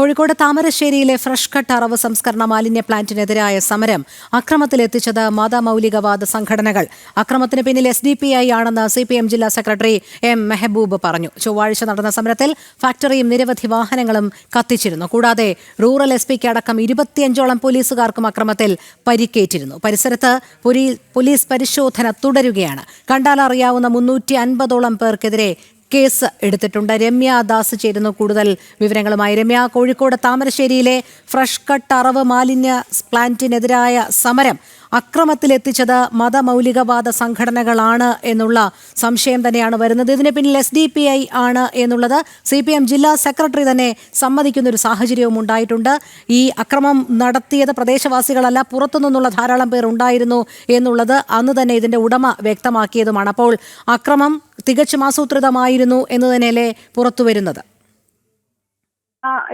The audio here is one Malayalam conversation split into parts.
കോഴിക്കോട് താമരശ്ശേരിയിലെ ഫ്രഷ് കട്ട് അറവ് സംസ്കരണ മാലിന്യ പ്ലാന്റിനെതിരായ സമരം. അക്രമത്തിലെത്തിച്ചത് മതമൗലികവാദ സംഘടനകൾ. അക്രമത്തിന് പിന്നിൽ എസ് ഡി പി ഐ ആണെന്ന് സി പി എം ജില്ലാ സെക്രട്ടറി എം മെഹബൂബ് പറഞ്ഞു. ചൊവ്വാഴ്ച നടന്ന സമരത്തിൽ ഫാക്ടറിയും നിരവധി വാഹനങ്ങളും കത്തിച്ചിരുന്നു. കൂടാതെ റൂറൽ എസ് പിക്ക് അടക്കം ഇരുപത്തിയഞ്ചോളം പോലീസുകാർക്കും അക്രമത്തിൽ പരിക്കേറ്റിരുന്നു. പരിസരത്ത് പൊലീ- പോലീസ് പരിശോധന തുടരുകയാണ്. കണ്ടാലറിയാവുന്ന മുന്നൂറ്റി അൻപതോളം പേർക്കെതിരെ കേസ് എടുത്തിട്ടുണ്ട്. രമ്യ ദാസ് ചേരുന്നു കൂടുതൽ വിവരങ്ങളുമായി. രമ്യ കോഴിക്കോട് താമരശ്ശേരിയിലെ ഫ്രഷ് കട്ട് അറവ് മാലിന്യ പ്ലാന്റിനെതിരായ സമരം അക്രമത്തിലെത്തിച്ചത് മതമൗലികവാദ സംഘടനകളാണ് എന്നുള്ള സംശയം തന്നെയാണ് വരുന്നത്. ഇതിന് പിന്നിൽ എസ് ഡി പി ഐ ആണ് എന്നുള്ളത് സി പി എം ജില്ലാ സെക്രട്ടറി തന്നെ സമ്മതിക്കുന്ന ഒരു സാഹചര്യവും ഉണ്ടായിട്ടുണ്ട്. ഈ അക്രമം നടത്തിയത് പ്രദേശവാസികളല്ല പുറത്തുനിന്നുള്ള ധാരാളം പേർ ഉണ്ടായിരുന്നു എന്നുള്ളത് അന്ന് തന്നെ ഇതിന്റെ ഉടമ വ്യക്തമാക്കിയതുമാണ്. അപ്പോൾ അക്രമം തികച്ചും ആസൂത്രിതമായിരുന്നു എന്ന് തന്നെയല്ലേ പുറത്തു വരുന്നത്?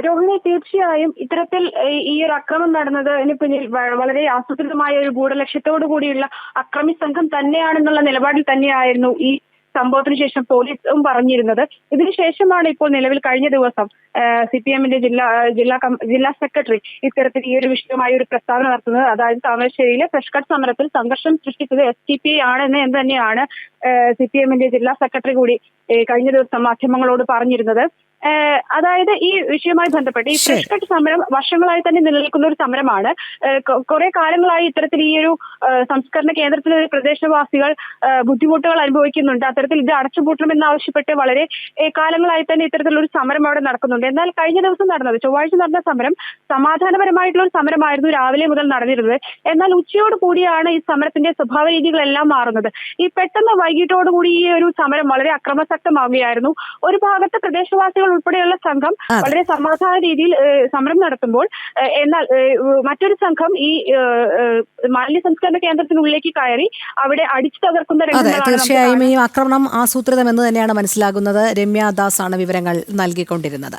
രോഹിണി തീർച്ചയായും ഇത്തരത്തിൽ ഈ ഒരു അക്രമം നടന്നതിന് പിന്നിൽ വളരെ ആസൂത്രിതമായ ഒരു ഗൂഢലക്ഷ്യത്തോടു കൂടിയുള്ള അക്രമി സംഘം തന്നെയാണെന്നുള്ള നിലപാടിൽ തന്നെയായിരുന്നു ഈ സംഭവത്തിന് ശേഷം പോലീസും പറഞ്ഞിരുന്നത്. ഇതിനുശേഷമാണ് ഇപ്പോൾ നിലവിൽ കഴിഞ്ഞ ദിവസം സി പി എമ്മിന്റെ ജില്ലാ ജില്ലാ ജില്ലാ സെക്രട്ടറി ഇത്തരത്തിൽ ഈ ഒരു വിഷയമായ ഒരു പ്രസ്താവന നടത്തുന്നത്. അതായത് താമരശ്ശേരിയിലെ ഫ്രഷ് കട്ട് സമരത്തിൽ സംഘർഷം സൃഷ്ടിച്ചത് എസ് ടി പി ആണെന്ന് എന്ന് തന്നെയാണ് സി പി എമ്മിന്റെ ജില്ലാ സെക്രട്ടറി കൂടി കഴിഞ്ഞ ദിവസം മാധ്യമങ്ങളോട് പറഞ്ഞിരുന്നത്. അതായത് ഈ വിഷയവുമായി ബന്ധപ്പെട്ട് ഈ. ഫ്രഷ് കട്ട് സമരം വർഷങ്ങളായി തന്നെ നിലനിൽക്കുന്ന ഒരു സമരമാണ്. കുറെ കാലങ്ങളായി ഇത്തരത്തിൽ ഈ ഒരു സംസ്കരണ കേന്ദ്രത്തിലെ പ്രദേശവാസികൾ ബുദ്ധിമുട്ടുകൾ അനുഭവിക്കുന്നുണ്ട്. അത്തരത്തിൽ ഇത് അടച്ചുപൂട്ടണമെന്ന് ആവശ്യപ്പെട്ട് വളരെ കാലങ്ങളായി തന്നെ ഇത്തരത്തിലൊരു സമരം അവിടെ നടക്കുന്നുണ്ട്. എന്നാൽ കഴിഞ്ഞ ദിവസം നടന്നത് ചൊവ്വാഴ്ച നടന്ന സമരം സമാധാനപരമായിട്ടുള്ള ഒരു സമരമായിരുന്നു രാവിലെ മുതൽ നടന്നിരുന്നത്. എന്നാൽ ഉച്ചയോട് കൂടിയാണ് ഈ സമരത്തിന്റെ സ്വഭാവ രീതികളെല്ലാം മാറുന്നത്. ഈ പെട്ടെന്ന് വൈകിട്ടോടുകൂടി ഈ ഒരു സമരം വളരെ അക്രമസക്തമാവുകയായിരുന്നു. ഒരു ഭാഗത്ത് പ്രദേശവാസികൾ ഉൾപ്പെടെയുള്ള സംഘം വളരെ സമാധാന രീതിയിൽ സമരം നടത്തുമ്പോൾ എന്നാൽ മറ്റൊരു സംഘം ഈ മാലിന്യ സംസ്കരണ കേന്ദ്രത്തിനുള്ളിലേക്ക് കയറി അവിടെ അടിച്ചു തകർക്കുന്ന തീർച്ചയായും ഈ ആക്രമണം ആസൂത്രിതം എന്ന് തന്നെയാണ് മനസ്സിലാകുന്നത്. രമ്യ ദാസ് ആണ് വിവരങ്ങൾ നൽകിക്കൊണ്ടിരുന്നത്.